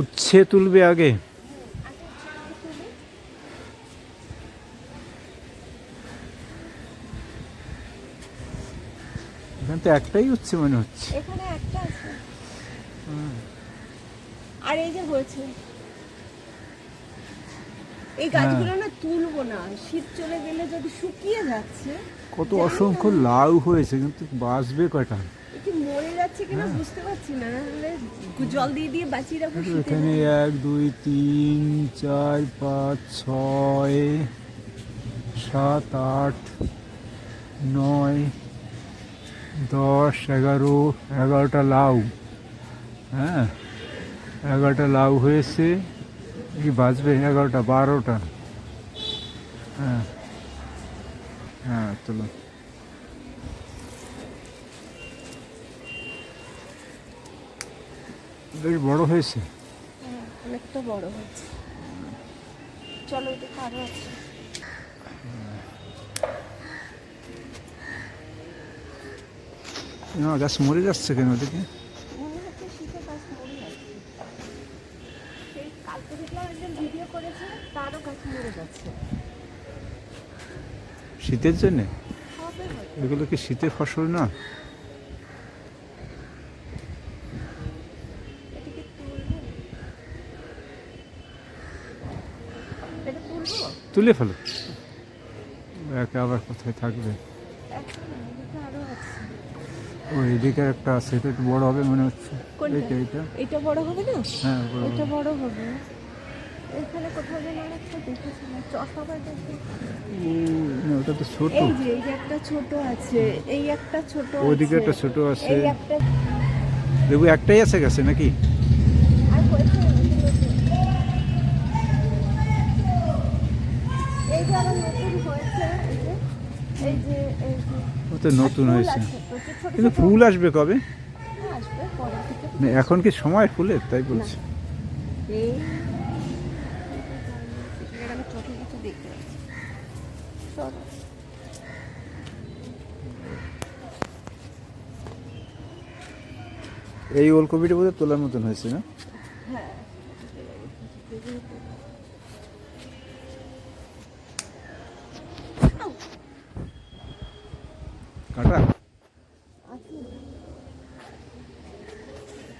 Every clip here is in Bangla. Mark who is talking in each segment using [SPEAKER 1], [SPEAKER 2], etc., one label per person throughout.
[SPEAKER 1] উচ্ছে তুলবে আগে এখানে তো একটাই উচ্ছে মনে হচ্ছে
[SPEAKER 2] এখানে একটা আছে আর এই যে হয়েছে এই হ্যাঁ। গাছগুলো না তুলবো না শীত চলে গেলে যদি শুকিয়ে যাচ্ছে
[SPEAKER 1] কত অসংখ্য লাউ হয়েছে কিন্তু বাঁচবে কটা
[SPEAKER 2] হ্যাঁ।
[SPEAKER 1] এখানে এক দুই তিন চার পাঁচ ছয় সাত আট নয় দশ এগারো এগারোটা লাউ হ্যাঁ এগারোটা লাউ হয়েছে কি বাজবে এগারোটা বারোটা হ্যাঁ হ্যাঁ চলো বেশ বড় হয়েছে
[SPEAKER 2] হ্যাঁ, অনেকটা বড় হয়েছে চলো এদিকে আরো আছে
[SPEAKER 1] না গাছ মরে যাচ্ছে কেন ওদিকে শীতের জন্যে এগুলো কি শীতের ফসল না তুলে ফেলো আবার কোথায় থাকবে ওই একটা হবে মনে হচ্ছে
[SPEAKER 2] এইটা বড় হবে না
[SPEAKER 1] হ্যাঁ ওটা তো
[SPEAKER 2] একটা ছোট আছে এই একটা
[SPEAKER 1] ওইদিকে একটা আছে একটাই আছে গেছে নাকি
[SPEAKER 2] আর ও
[SPEAKER 1] নতুন হয়েছে কিন্তু ফুল আসবে কবে হ্যাঁ, এখন কি সময় ফুলের তাই বলছি এই ওলকপিটা বোধহয় তোলার মতন হয়েছে না হ্যাঁ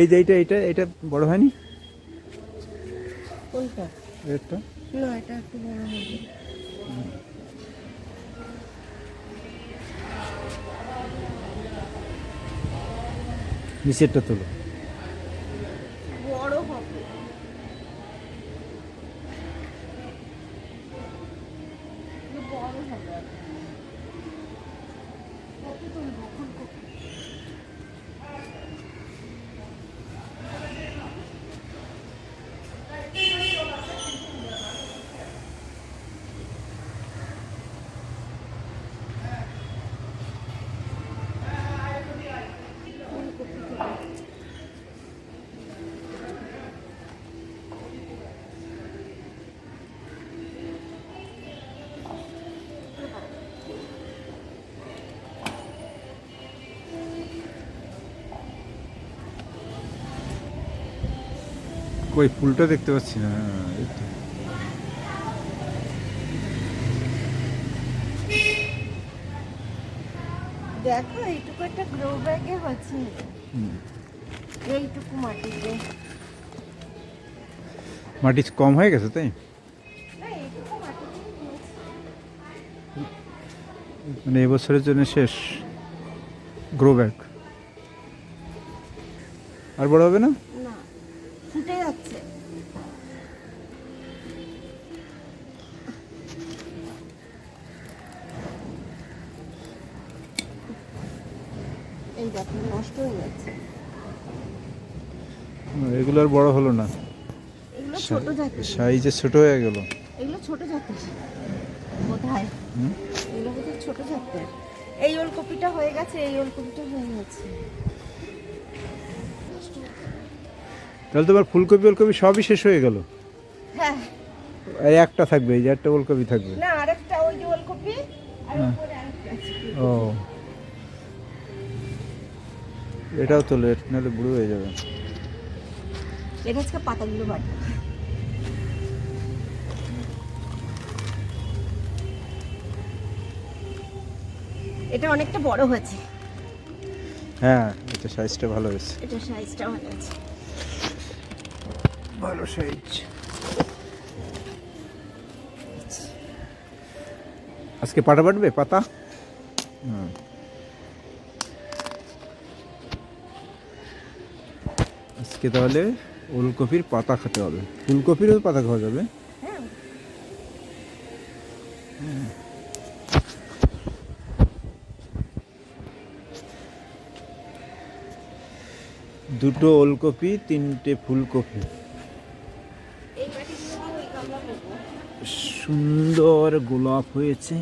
[SPEAKER 1] এই যে এইটা এইটা এটা বড় হয়নি এটা এটা বড় নিচেরটা তোলো ওই ফুলটা দেখতে পাচ্ছি না
[SPEAKER 2] দেখো এইটুকু
[SPEAKER 1] মাটি কম হয়ে গেছে তাই মানে এবছরের জন্য শেষ গ্রো ব্যাগ আর বড় হবে না সাইজে ছোট হয়ে গেল
[SPEAKER 2] এগুলো ছোট জাতের কোথায় হয়ে গেছে এই হয়ে গেছে
[SPEAKER 1] তাহলে তোমার ফুলকপি ওলকপি সবই শেষ হয়ে গেল হ্যাঁ এই একটা থাকবে এই যে একটা ওলকপি থাকবে
[SPEAKER 2] না আরেকটা ওই যে ওলকপি আর হ্যাঁ।
[SPEAKER 1] ও এটাও তো লেট নাহলে বুড়ো হয়ে যাবে
[SPEAKER 2] এটা আজকে পাতাগুলো বাড়ি এটা অনেকটা বড় হয়েছে
[SPEAKER 1] হ্যাঁ এটা সাইজটা ভালো হয়েছে
[SPEAKER 2] এটা সাইজটা ভালো আছে
[SPEAKER 1] ভালো সাইজ আজকে পাটা পাটবে পাতা হুম আজকে তাহলে ওলকপির পাতা খেতে হবে ফুলকপিরও পাতা খাওয়া যাবে হ্যাঁ দুটো ওলকপি তিনটে ফুলকপি সুন্দর গোলাপ হয়েছে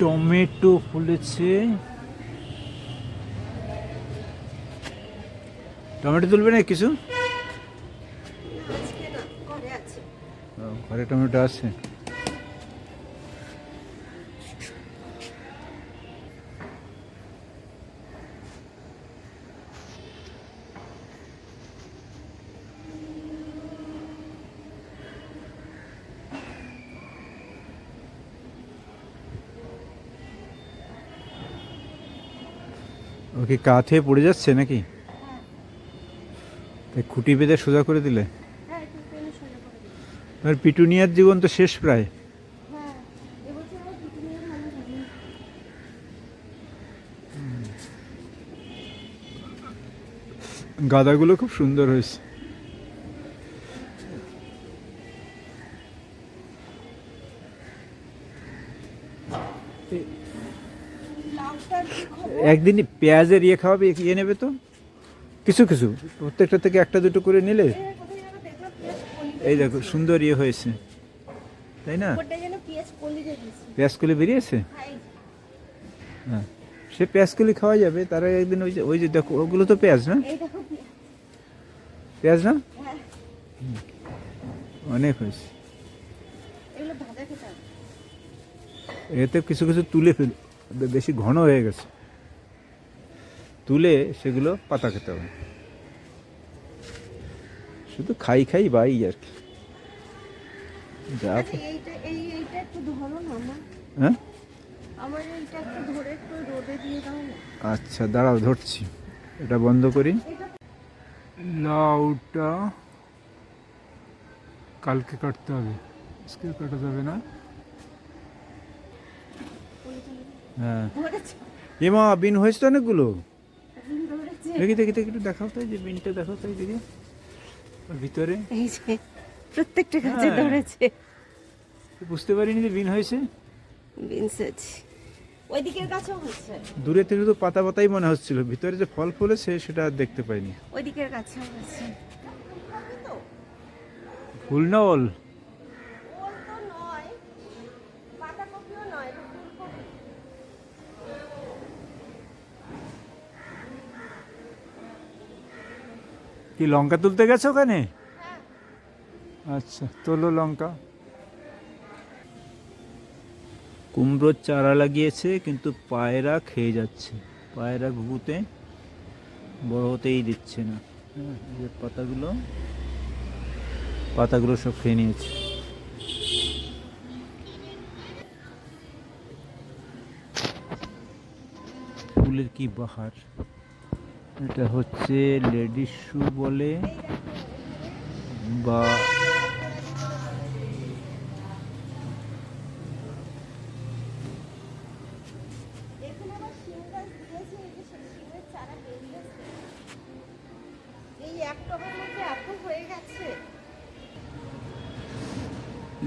[SPEAKER 1] টমেটো ফুলেছে টমেটো তুলবে না কিছু ঘরে টমেটো আছে ও কি কাত পড়ে যাচ্ছে নাকি হ্যাঁ। খুঁটি বেঁধে সোজা করে দিলে হ্যাঁ, মানে পিটুনিয়ার জীবন তো শেষ প্রায় হ্যাঁ, গাদাগুলো খুব সুন্দর হয়েছে একদিনই পেঁয়াজের ইয়ে খাওয়াবে ইয়ে নেবে তো কিছু কিছু প্রত্যেকটা থেকে একটা দুটো করে নিলে এই দেখো সুন্দর ইয়ে হয়েছে তাই না পেঁয়াজ কলি বেরিয়েছে হ্যাঁ সে পেঁয়াজ কলি খাওয়া যাবে তারা একদিন ওই যে ওই যে দেখো ওগুলো তো পেঁয়াজ না পেঁয়াজ না হ্যাঁ। অনেক হয়েছে এতে কিছু কিছু তুলে ফেল বেশি ঘন হয়ে গেছে তুলে সেগুলো পাতা খেতে হবে শুধু খাই খাই বাই আর কি আচ্ছা, হ্যাঁ আচ্ছা দাঁড়াও ধরছি এটা বন্ধ করি লাউটা কালকে কাটতে হবে আজকে কাটা যাবে না হ্যাঁ এমা বিন হয়েছে তো অনেকগুলো দেখি দেখি দেখি একটু দেখাও তাই যে বিনটা দেখাও তাই দেখি ভিতরে
[SPEAKER 2] এই যে প্রত্যেকটা গাছে হ্যাঁ। ধরেছে
[SPEAKER 1] বুঝতে পারিনি যে বিন হয়েছে
[SPEAKER 2] বিন সেজ ওইদিকের গাছও হচ্ছে
[SPEAKER 1] দূরে থেকে তো পাতা পাতাই মনে হচ্ছিল ভিতরে যে ফল ফলেছে সেটা আর দেখতে পাইনি
[SPEAKER 2] ওইদিকের গাছও হচ্ছে
[SPEAKER 1] ফুল নল কি লঙ্কা তুলতে গেছো ওখানে আচ্ছা তোলো লঙ্কা কুমড়োর চারা লাগিয়েছে কিন্তু পায়রা খেয়ে যাচ্ছে পায়রা ঘুঘুতে বড় হতেই দিচ্ছে না হ্যাঁ, যে পাতাগুলো পাতাগুলো সব খেয়ে নিয়েছে ফুলের কি বাহার এটা হচ্ছে লেডিস শু বলে বা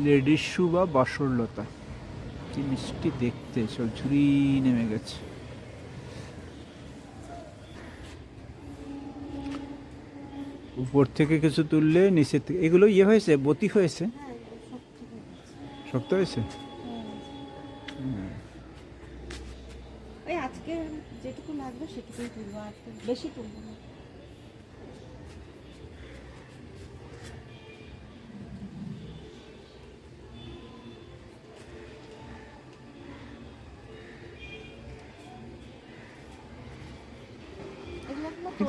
[SPEAKER 1] লেডিস শু বা বাসরলতা কি মিষ্টি দেখতে সব ঝুড়ি নেমে গেছে উপর থেকে কিছু তুললে নিচের থেকে এগুলো ইয়ে হয়েছে বতি হয়েছে শক্ত হয়েছে
[SPEAKER 2] আজকে যেটুকু লাগবে সেটুকুই তুলবো আজকে বেশি তুলবো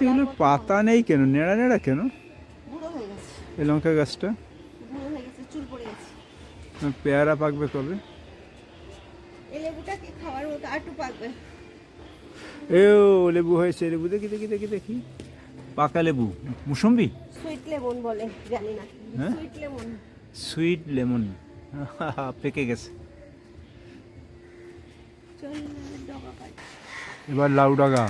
[SPEAKER 1] কিন্তু পাতা নেই কেন নেড়া নেড়া কেন এই লঙ্কা গাছটা পেয়ারা পাকবে কবে এ লেবু হয়েছে লেবু দেখি দেখি দেখি দেখি পাকা লেবু মুসম্বি
[SPEAKER 2] সুইট লেমন বলে জানি না সুইট লেমন
[SPEAKER 1] সুইট লেমন পেকে গেছে এবার লাউ ডাগা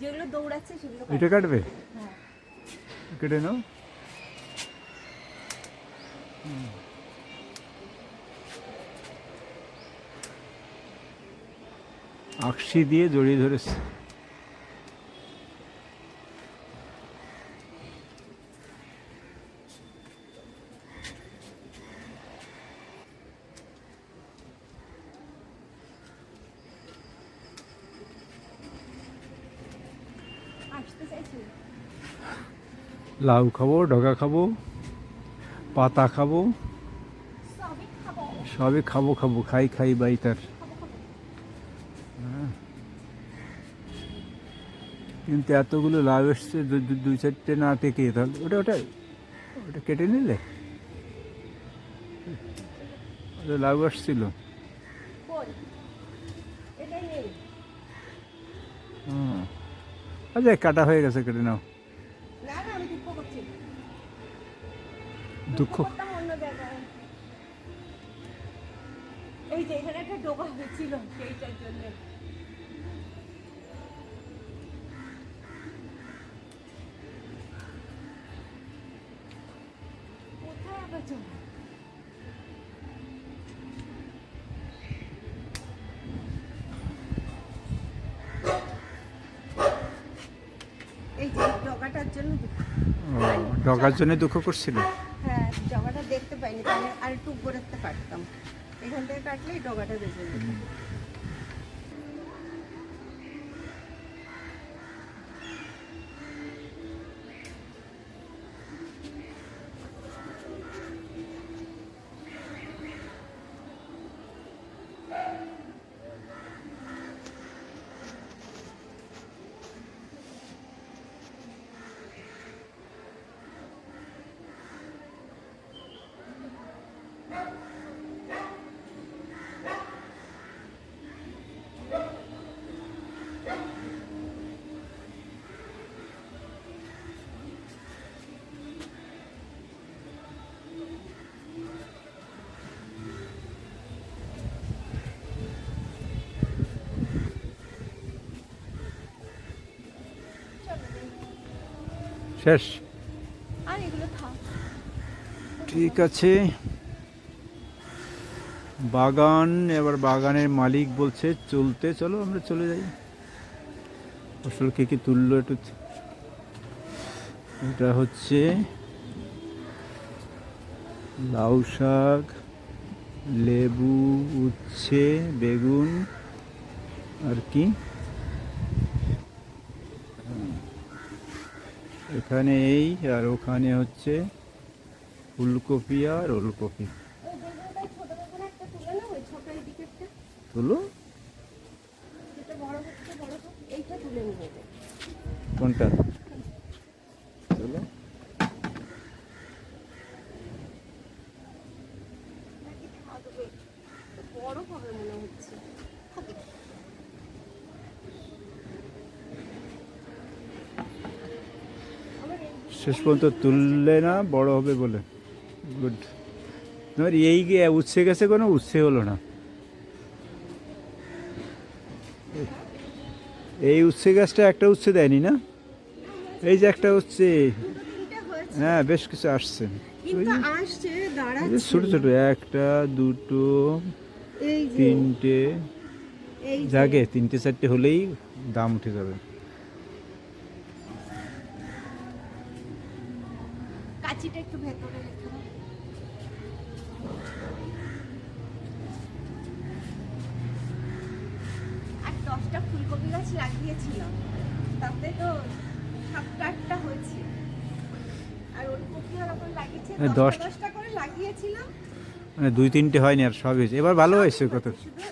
[SPEAKER 2] যেগুলো দৌড়াচ্ছে সেগুলো এটা কাটবে হ্যাঁ
[SPEAKER 1] কেটে নাও আকশি দিয়ে জড়িয়ে ধরেছে লাউ খাবো ডগা খাবো পাতা খাবো সবই খাবো খাবো খাই খাই বাই তার হ্যাঁ। কিন্তু এতগুলো লাউ এসছে দুই চারটে না টেকে তাহলে ওটা ওটা ওটা কেটে নিলে লাউ আসছিল আচ্ছা কাটা হয়ে গেছে কেটে নাও দুঃখ
[SPEAKER 2] এই যে এখানে একটা ডোবা হয়েছিল সেইটার জন্য কোথায় আবার জন্য
[SPEAKER 1] ডগার জন্য দুঃখ করছিল
[SPEAKER 2] হ্যাঁ ডগাটা দেখতে পাইনি আর একটু উপরে পারতাম এখান থেকে কাটলেই ডগাটা বেঁচে যেত
[SPEAKER 1] শেষ ঠিক আছে বাগান এবার বাগানের মালিক বলছে চলতে চলো আমরা চলে যাই ফসল কে কি তুললো একটু এটা হচ্ছে লাউ শাক লেবু উচ্ছে বেগুন আর কি এখানে এই আর ওখানে হচ্ছে ফুলকপি আর ওলকপি তুলো কোনটা শেষ পর্যন্ত তুললে না বড় হবে বলে গুড তোমার এই উচ্ছে গেছে কোনো উচ্ছে হলো না এই উচ্ছে গাছটা একটা উচ্ছে দেয়নি না এই যে একটা উচ্ছে হ্যাঁ বেশ কিছু আসছে ছোট ছোট একটা দুটো তিনটে জাগে তিনটে চারটে হলেই দাম উঠে যাবে
[SPEAKER 2] কাচিটা একটু ভেতরে রেখে আর দশটা ফুলকপি গাছ লাগিয়েছিলাম তাতে তো সাতটা আটটা হয়েছে আর ওর কপি ওরকম লাগিয়েছে মানে দশটা করে লাগিয়েছিলাম
[SPEAKER 1] মানে দুই তিনটে হয়নি আর সব হয়েছে এবার ভালো হয়েছে
[SPEAKER 2] কত